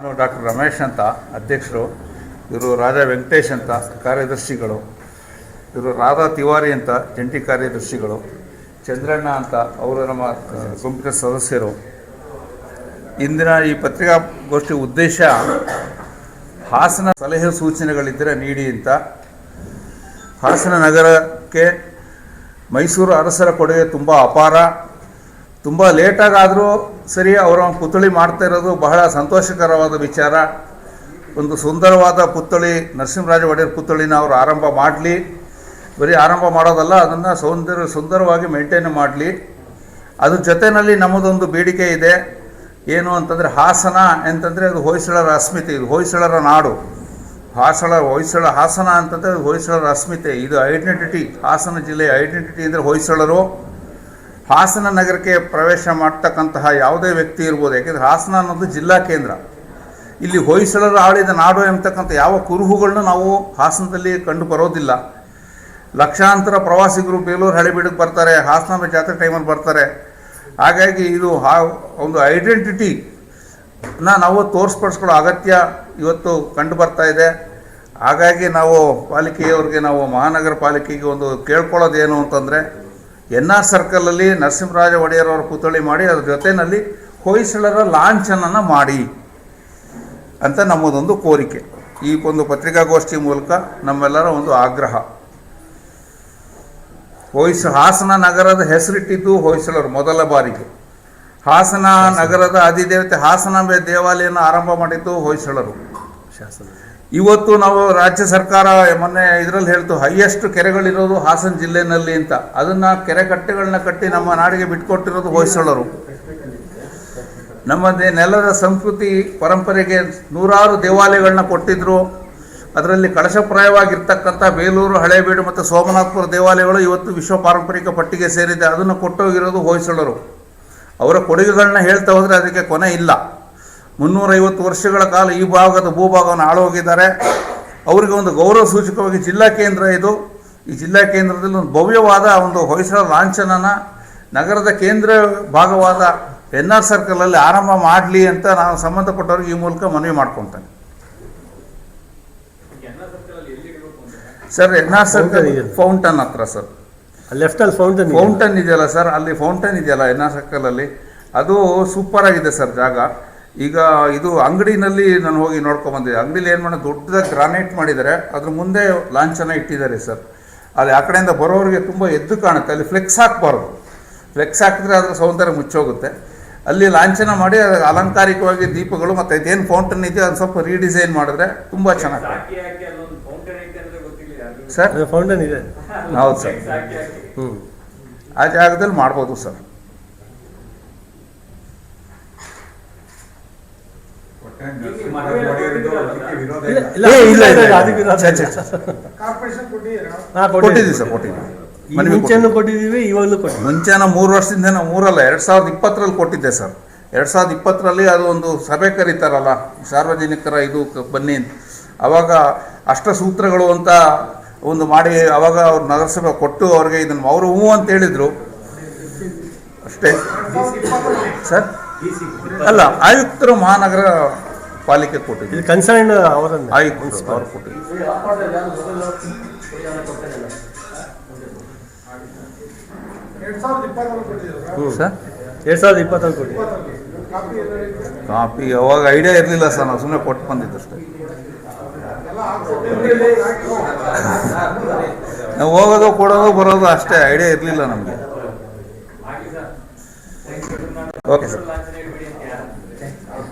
ನಾನು ಡಾಕ್ಟರ್ ರಮೇಶ್ ಅಂತ, ಅಧ್ಯಕ್ಷರು. ಇವರು ರಾಜಾ ವೆಂಕಟೇಶ್ ಅಂತ, ಕಾರ್ಯದರ್ಶಿಗಳು. ಇವರು ರಾಧಾ ತಿವಾರಿ ಅಂತ, ಜಂಟಿ ಕಾರ್ಯದರ್ಶಿಗಳು. ಚಂದ್ರಣ್ಣ ಅಂತ, ಅವರು ನಮ್ಮ ಗುಂಪಿನ ಸದಸ್ಯರು. ಇಂದಿನ ಈ ಪತ್ರಿಕಾಗೋಷ್ಠಿ ಉದ್ದೇಶ, ಹಾಸನ ಸಲಹೆ ಸೂಚನೆಗಳಿದ್ದರೆ ನೀಡಿ ಅಂತ. ಹಾಸನ ನಗರಕ್ಕೆ ಮೈಸೂರು ಅರಸರ ಕೊಡುಗೆ ತುಂಬ ಅಪಾರ. ತುಂಬ ಲೇಟಾಗಾದರೂ ಸರಿ ಅವರ ಪುತ್ಥಳಿ ಮಾಡ್ತಾ ಇರೋದು ಬಹಳ ಸಂತೋಷಕರವಾದ ವಿಚಾರ. ಒಂದು ಸುಂದರವಾದ ಪುತ್ಥಳಿ ನರಸಿಂಹರಾಜ ಒಡೆಯರ್ ಪುತ್ಥಳಿನ ಅವರು ಆರಂಭ ಮಾಡಲಿ. ಬರೀ ಆರಂಭ ಮಾಡೋದಲ್ಲ, ಅದನ್ನು ಸೌಂದರ್ಯ, ಸುಂದರವಾಗಿ ಮೇಂಟೈನ್ ಮಾಡಲಿ. ಅದ್ರ ಜೊತೆಯಲ್ಲಿ ನಮ್ಮದೊಂದು ಬೇಡಿಕೆ ಇದೆ. ಏನು ಅಂತಂದರೆ ಹಾಸನ ಅಂತಂದರೆ ಅದು ಹೊಯ್ಸಳರ ಅಸ್ಮಿತೆ ಇದು ಹೊಯ್ಸಳರ ನಾಡು. ಹಾಸಳ, ಹೊಯ್ಸಳ ಹಾಸನ ಅಂತಂದರೆ ಅದು ಹೊಯ್ಸಳರ ಅಸ್ಮಿತೆ ಇದು ಐಡೆಂಟಿಟಿ ಹಾಸನ ಜಿಲ್ಲೆಯ ಐಡೆಂಟಿಟಿ ಅಂದರೆ ಹೊಯ್ಸಳರು. ಹಾಸನ ನಗರಕ್ಕೆ ಪ್ರವೇಶ ಮಾಡ್ತಕ್ಕಂತಹ ಯಾವುದೇ ವ್ಯಕ್ತಿ ಇರ್ಬೋದು, ಯಾಕೆಂದರೆ ಹಾಸನ ಅನ್ನೋದು ಜಿಲ್ಲಾ ಕೇಂದ್ರ. ಇಲ್ಲಿ ಹೊಯ್ಸಳರು ಆಳಿದ ನಾಡು ಎಂಬತಕ್ಕಂಥ ಯಾವ ಕುರುಹುಗಳನ್ನು ನಾವು ಹಾಸನದಲ್ಲಿ ಕಂಡು ಬರೋದಿಲ್ಲ. ಲಕ್ಷಾಂತರ ಪ್ರವಾಸಿಗರು ಬೇಲೂರು ಹಳೆಬೀಡಿಗೆ ಬರ್ತಾರೆ, ಹಾಸನ ಜಾತ್ರೆ ಟೈಮಲ್ಲಿ ಬರ್ತಾರೆ. ಹಾಗಾಗಿ ಇದು ಹಾ, ಒಂದು ಐಡೆಂಟಿಟಿ ನಾವು ತೋರಿಸ್ಪಡಿಸ್ಕೊಳ್ಳೋ ಅಗತ್ಯ ಇವತ್ತು ಕಂಡು ಬರ್ತಾ ಇದೆ. ಹಾಗಾಗಿ ನಾವು ಪಾಲಿಕೆಯವ್ರಿಗೆ, ನಾವು ಮಹಾನಗರ ಪಾಲಿಕೆಗೆ ಒಂದು ಕೇಳ್ಕೊಳ್ಳೋದೇನು ಅಂತಂದರೆ ಎನ್ ಆರ್ ಸರ್ಕಲಲ್ಲಿ ನರಸಿಂಹರಾಜ ಒಡೆಯರ್ ಅವರ ಪುತ್ಥಳಿ ಮಾಡಿ ಅದ್ರ ಜೊತೆಯಲ್ಲಿ ಹೊಯ್ಸಳರ ಲಾಂಛನನ ಮಾಡಿ ಅಂತ ನಮ್ಮದೊಂದು ಕೋರಿಕೆ. ಈ ಒಂದು ಪತ್ರಿಕಾಗೋಷ್ಠಿ ಮೂಲಕ ನಮ್ಮೆಲ್ಲರ ಒಂದು ಆಗ್ರಹ. ಹೊಯ್ಸ, ಹಾಸನ ನಗರದ ಹೆಸರಿಟ್ಟಿದ್ದು ಹೊಯ್ಸಳರು ಮೊದಲ ಬಾರಿಗೆ. ಹಾಸನ ನಗರದ ಅಧಿದೇವತೆ ಹಾಸನಾಂಬೆ ದೇವಾಲಯನ ಆರಂಭ ಮಾಡಿದ್ದು ಹೊಯ್ಸಳರು. ಶಾಸನ. ಇವತ್ತು ನಾವು ರಾಜ್ಯ ಸರ್ಕಾರ ಮೊನ್ನೆ ಇದರಲ್ಲಿ ಹೇಳ್ತು, ಹೈಯೆಸ್ಟ್ ಕೆರೆಗಳಿರೋದು ಹಾಸನ ಜಿಲ್ಲೆನಲ್ಲಿ ಅಂತ. ಅದನ್ನ ಕೆರೆ ಕಟ್ಟೆಗಳನ್ನ ಕಟ್ಟಿ ನಮ್ಮ ನಾಡಿಗೆ ಬಿಟ್ಕೊಟ್ಟಿರೋದು ಹೊಯ್ಸಳರು. ನಮ್ಮ ನೆಲದ ಸಂಸ್ಕೃತಿ ಪರಂಪರೆಗೆ ನೂರಾರು ದೇವಾಲಯಗಳನ್ನ ಕೊಟ್ಟಿದ್ರು. ಅದರಲ್ಲಿ ಕಳಶಪ್ರಾಯವಾಗಿರ್ತಕ್ಕಂಥ ಬೇಲೂರು, ಹಳೇಬೀಡು ಮತ್ತು ಸೋಮನಾಥಪುರ ದೇವಾಲಯಗಳು ಇವತ್ತು ವಿಶ್ವ ಪಾರಂಪರಿಕ ಪಟ್ಟಿಗೆ ಸೇರಿದೆ. ಅದನ್ನು ಕೊಟ್ಟೋಗಿರೋದು ಹೊಯ್ಸಳರು. ಅವರ ಕೊಡುಗೆಗಳನ್ನ ಹೇಳ್ತಾ ಹೋದರೆ ಅದಕ್ಕೆ ಕೊನೆ ಇಲ್ಲ. ಮುನ್ನೂರೈವತ್ತು ವರ್ಷಗಳ ಕಾಲ ಈ ಭಾಗದ ಭೂಭಾಗವನ್ನು ಆಳೋಗಿದ್ದಾರೆ ಅವರಿಗೆ ಒಂದು ಗೌರವ ಸೂಚಕವಾಗಿ ಜಿಲ್ಲಾ ಕೇಂದ್ರ ಇದು. ಈ ಜಿಲ್ಲಾ ಕೇಂದ್ರದಲ್ಲಿ ಒಂದು ಭವ್ಯವಾದ ಒಂದು ಹೊಯ್ಸಳ ಲಾಂಛನನ ನಗರದ ಕೇಂದ್ರ ಭಾಗವಾದ ಎನ್ ಆರ್ ಸರ್ಕಲಲ್ಲಿ ಆರಂಭ ಮಾಡಲಿ ಅಂತ ನಾನು ಸಂಬಂಧಪಟ್ಟವ್ರಿಗೆ ಈ ಮೂಲಕ ಮನವಿ ಮಾಡ್ಕೊತೇನೆ sir N R circle. Fountain ಹತ್ರ ಸರ್. ಲೆಫ್ಟಲ್ಲಿ ಫೌಂಟನ್ ಫೌಂಟನ್ ಇದೆಯಲ್ಲ? ಸರ್ ಅಲ್ಲಿ ಫೌಂಟನ್ ಇದೆಯಲ್ಲ ಎನ್ ಆರ್ ಸರ್ಕಲಲ್ಲಿ ಅದು ಸೂಪರ್ ಆಗಿದೆ ಸರ್ ಜಾಗ. ಈಗ ಇದು ಅಂಗಡಿನಲ್ಲಿ ನಾನು ಹೋಗಿ ನೋಡ್ಕೊಂಡ್ ಬಂದಿದ್ದೆ ಅಂಗಡಿಲಿ ಏನು ಮಾಡೋದು? ದೊಡ್ಡದಾಗಿ ಗ್ರಾನೈಟ್ ಮಾಡಿದ್ದಾರೆ. ಅದ್ರ ಮುಂದೆ ಲಾಂಚನ ಇಟ್ಟಿದ್ದಾರೆ ಸರ್. ಅಲ್ಲಿ ಆ ಕಡೆಯಿಂದ ಬರೋರಿಗೆ ತುಂಬ ಎದ್ದು ಕಾಣುತ್ತೆ. ಅಲ್ಲಿ ಫ್ಲೆಕ್ಸ್ ಹಾಕ್ಬಾರ್ದು. ಫ್ಲೆಕ್ಸ್ ಹಾಕಿದ್ರೆ ಅದರ ಸೌಂದರ್ಯ ಮುಚ್ಚೋಗುತ್ತೆ. ಅಲ್ಲಿ ಲಾಂಛನ ಮಾಡಿ ಅದು ಅಲಂಕಾರಿಕವಾಗಿ ದೀಪಗಳು ಮತ್ತು ಇದೇನು ಫೌಂಟನ್ ಇದೆಯೋ ಅದು ಸ್ವಲ್ಪ ರೀಡಿಸೈನ್ ಮಾಡಿದ್ರೆ ತುಂಬ ಚೆನ್ನಾಗಿ ಸರ್? ಫೌಂಟನ್ ಇದೆ. ಹೌದು ಸರ್. ಹ್ಞೂ ಆ ಜಾಗದಲ್ಲಿ ಮಾಡ್ಬೋದು ಸರ್ ಇಲ್ಲಿ ಮನವಿ ಕೊಟ್ಟಿದ್ದೀರಲ್ಲ ಸರ್? ಇಲ್ಲ ಇಲ್ಲ ಏ, ಇಲ್ಲ, ಇಲ್ಲ, ಇಲ್ಲ. ಅದಕ್ಕೆ ವಿರೋಧ ಛೆ, ಇಲ್ಲ. ಛೆ, ಛೆ. ಹಾ, ಕೊಟ್ಟಿದ್ದೀವಿ ಸರ್ ಕೊಟ್ಟಿದ್ದೀವಿ. ಮುಂಚೆನೂ ಕೊಟ್ಟಿದ್ದೀವಿ. ಇವಾಗಲೂ ಕೊಟ್ಟಿದ್ದೀವಿ. ಮುಂಚೆ ನಾವು ಮೂರು ವರ್ಷದಿಂದ ನಾವು ಮೂರಲ್ಲ ಎರಡು ಸಾವಿರದ ಇಪ್ಪತ್ತರಲ್ಲಿ ಕೊಟ್ಟಿದ್ದೆ ಸರ್. ಎರಡು ಸಾವಿರದ ಇಪ್ಪತ್ತರಲ್ಲಿ ಅದು ಒಂದು ಸಭೆ ಕರೀತಾರಲ್ಲ ಸಾರ್ವಜನಿಕರ ಇದು ಕ- ಬನ್ನಿ ಅಂತ. ಅವಾಗ ಅಷ್ಟ ಸೂತ್ರಗಳು ಅಂತ ಒಂದು ಮಾಡಿ ಅವಾಗ ಅವ್ರು ನಗರಸಭೆ ಕೊಟ್ಟು ಅವ್ರಿಗೆ ಇದನ್ನು ಅವರು ಹ್ಞೂ ಅಂತ ಹೇಳಿದರು. ಅಷ್ಟೇ. ಸರ್? ಅಲ್ಲ ಆಯುಕ್ತರು ಮಹಾನಗರ ಪಾಲಿಕೆ ಕೊಟ್ಟಿದ್ದೀವಿ. ಕನ್ಸರ್ನ್ ಅವರನ್ನ. ಆಯುಕ್ತರು ಅವ್ರು ಕೊಟ್ಟಿದ್ದೀವಿ ಹ್ಞೂ ಸರ್? ಎರಡು ಸಾವಿರದ ಇಪ್ಪತ್ತಲ್ಲಿ ಕೊಟ್ಟಿದ್ದೀವಿ. ಕಾಪಿ ಅವಾಗ ಐಡಿಯಾ ಇರಲಿಲ್ಲ ಸರ್ ನಾವು ಸುಮ್ಮನೆ ಕೊಟ್ಟು ಬಂದಿದ್ದಷ್ಟೇ. ನಾವು ಹೋಗೋದು ಕೊಡೋದು ಬರೋದು ಅಷ್ಟೇ ಐಡಿಯಾ ಇರಲಿಲ್ಲ ನಮಗೆ. ಓಕೆ ಸರ್ ಲಾಂಛನ ಇಡ್ಬೇಡಿ ಅಂತ ಯಾರು ಅಂತಾರೆ?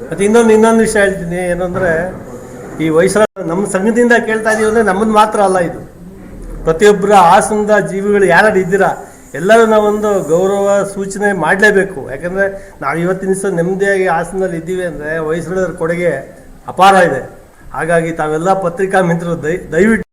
ಮತ್ತು ಇನ್ನೊಂದು ಇನ್ನೊಂದು ವಿಷಯ ಹೇಳ್ತೀನಿ ಏನಂದರೆ, ಈ ವಯಸ್ಸರ ನಮ್ಮ ಸಂಘದಿಂದ ಕೇಳ್ತಾ ಇದೀವಿ ಅಂದರೆ ನಮ್ಮದು ಮಾತ್ರ ಅಲ್ಲ ಇದು. ಪ್ರತಿಯೊಬ್ಬರ ಆಸನದ ಜೀವಿಗಳು ಯಾರು ಇದ್ದೀರಾ ಎಲ್ಲರೂ ನಾವೊಂದು ಗೌರವ ಸೂಚನೆ ಮಾಡಲೇಬೇಕು. ಯಾಕಂದರೆ ನಾವು ಇವತ್ತಿನ ದಿವಸ ನೆಮ್ಮದಿಯಾಗಿ ಆಸನದಲ್ಲಿ ಇದ್ದೀವಿ ಅಂದರೆ ವಯಸ್ಸರ ಕೊಡುಗೆ ಅಪಾರ ಇದೆ. ಹಾಗಾಗಿ ತಾವೆಲ್ಲ ಪತ್ರಿಕಾ ಮಿತ್ರರು, ದಯ ದಯವಿಟ್ಟು